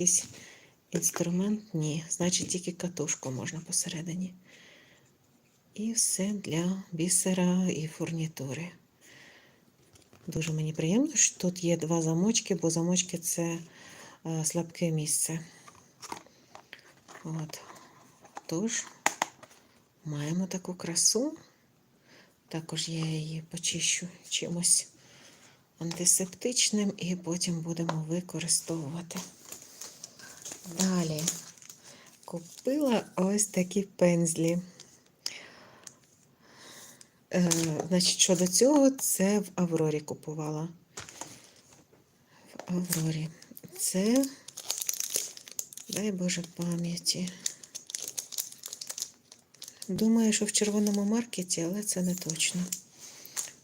якийсь інструмент? Ні. Значить, тільки катушку можна посередині. І все для бісера і фурнітури. Дуже мені приємно, що тут є два замочки, бо замочки це е, слабке місце. От. Тож, маємо таку красу. Також я її почищу чимось антисептичним і потім будемо використовувати. Далі купила ось такі пензлі. Е, значить, щодо цього, це в Аврорі купувала. В Аврорі. Це, дай Боже пам'яті. Думаю, що в червоному маркеті, але це не точно.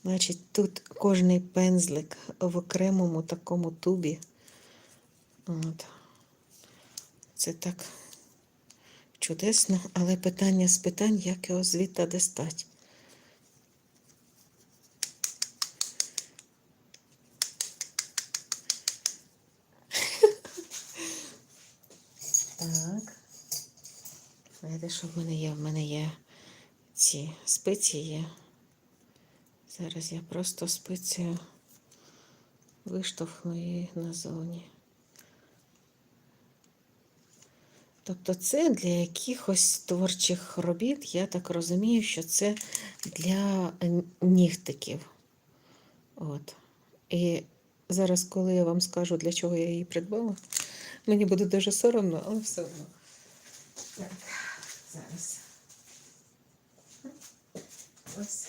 Значить, тут кожний пензлик в окремому такому тубі. От. Це так чудесно, але питання з питань, як його звідти достати. Так. Знаєте, що в мене є? В мене є ці спиці є. Зараз я просто спицею виштовхну її назовні. Тобто це для якихось творчих робіт, я так розумію, що це для нігтиків. От. І зараз, коли я вам скажу, для чого я її придбала, мені буде дуже соромно, але все одно. Так, зараз. Ось.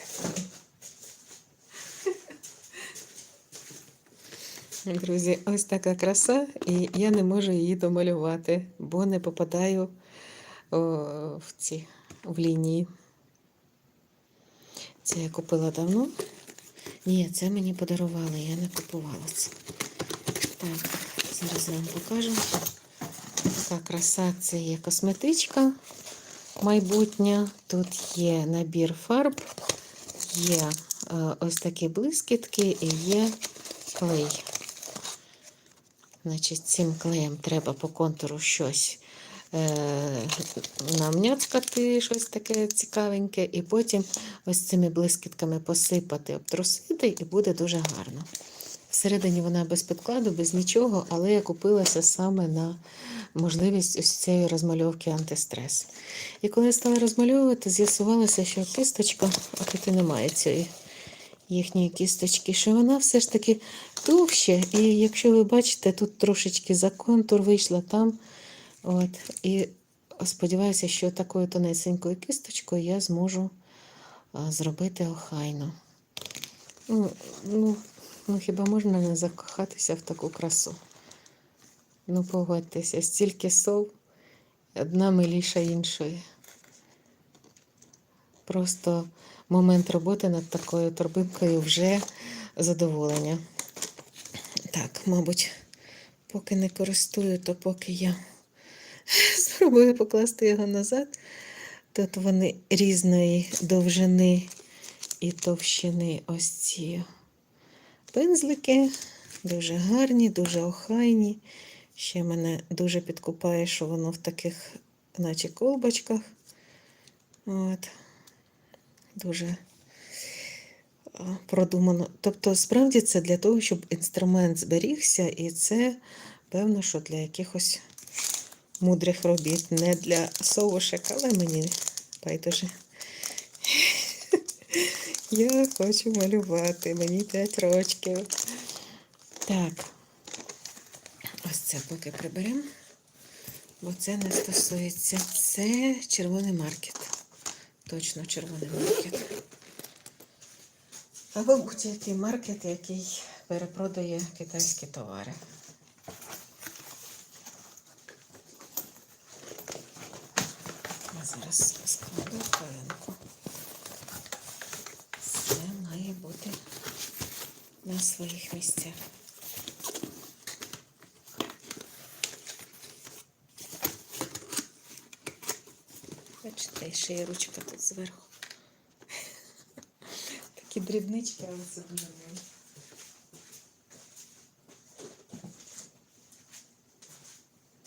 Друзі, ось така краса, і я не можу її домалювати, бо не попадаю о, в ці в лінії. Це я купила давно. Ні, це мені подарували, я не купувала це. Так, зараз я вам покажу. Така краса це є косметичка майбутня. Тут є набір фарб, є е, ось такі блискітки і є клей. Значить, цим клеєм треба по контуру щось е, намняцкати, щось таке цікавеньке, і потім ось цими блискітками посипати, обтрусити, і буде дуже гарно. Всередині вона без підкладу, без нічого, але я купилася саме на можливість ось цієї розмальовки антистрес. І коли я стала розмальовувати, з'ясувалося, що кисточка, а тут немає цієї їхньої кісточки, що вона все ж таки товще. І якщо ви бачите, тут трошечки за контур вийшла там. От, І сподіваюся, що такою тонесенькою кісточкою я зможу зробити охайно. Ну, ну, ну, хіба можна не закохатися в таку красу? Ну, погодьтеся, стільки сов, одна миліша іншої. Просто момент роботи над такою торбинкою вже задоволення. Так, мабуть, поки не користую, то поки я спробую покласти його назад. Тут вони різної довжини і товщини ось ці пензлики. Дуже гарні, дуже охайні. Ще мене дуже підкупає, що воно в таких, наче колбочках. От. Дуже продумано. Тобто, справді це для того, щоб інструмент зберігся, і це, певно, що для якихось мудрих робіт, не для совушек, але мені байдуже. Я хочу малювати, мені 5 років. Так, ось це поки приберемо, бо це не стосується. Це червоний маркет. Точно червоний маркет. Або будь-який маркет, який перепродає китайські товари. Я зараз складу хвилинку. Все має бути на своїх місцях. Бачите, ще є ручка тут зверху. Такі дрібнички, але це дуже мило.